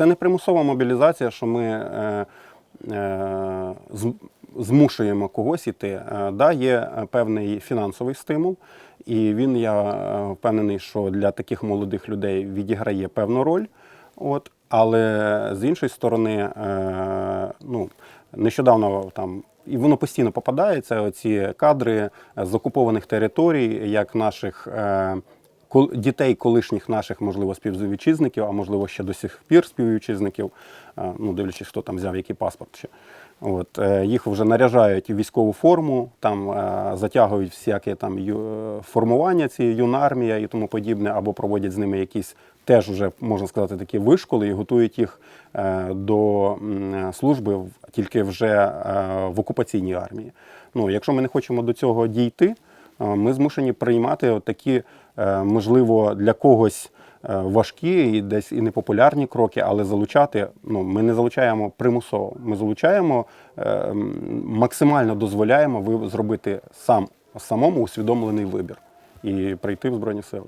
Це не примусова мобілізація, що ми е, е, змушуємо когось іти. Е, да, є е, певний фінансовий стимул, і він, я е, впевнений, що для таких молодих людей відіграє певну роль. От, але з іншої сторони, е, ну, нещодавно там. І воно постійно попадається, оці кадри з окупованих територій, як наших дітей колишніх наших, можливо, співвітчизників, а можливо, ще до сих пір співвітчизників, е, ну, дивлячись, хто там взяв який паспорт ще. От, е, їх вже наряжають у військову форму, там е, затягують всяке там формування ці юнармія і тому подібне, або проводять з ними якісь теж вже можна сказати такі вишколи і готують їх до служби тільки вже в окупаційній армії. Ну, якщо ми не хочемо до цього дійти, ми змушені приймати такі, е, можливо, для когось е, важкі і десь і непопулярні кроки, але залучати ну, ми не залучаємо примусово. Ми залучаємо е, максимально дозволяємо зробити сам самому усвідомлений вибір і прийти в Збройні Сили.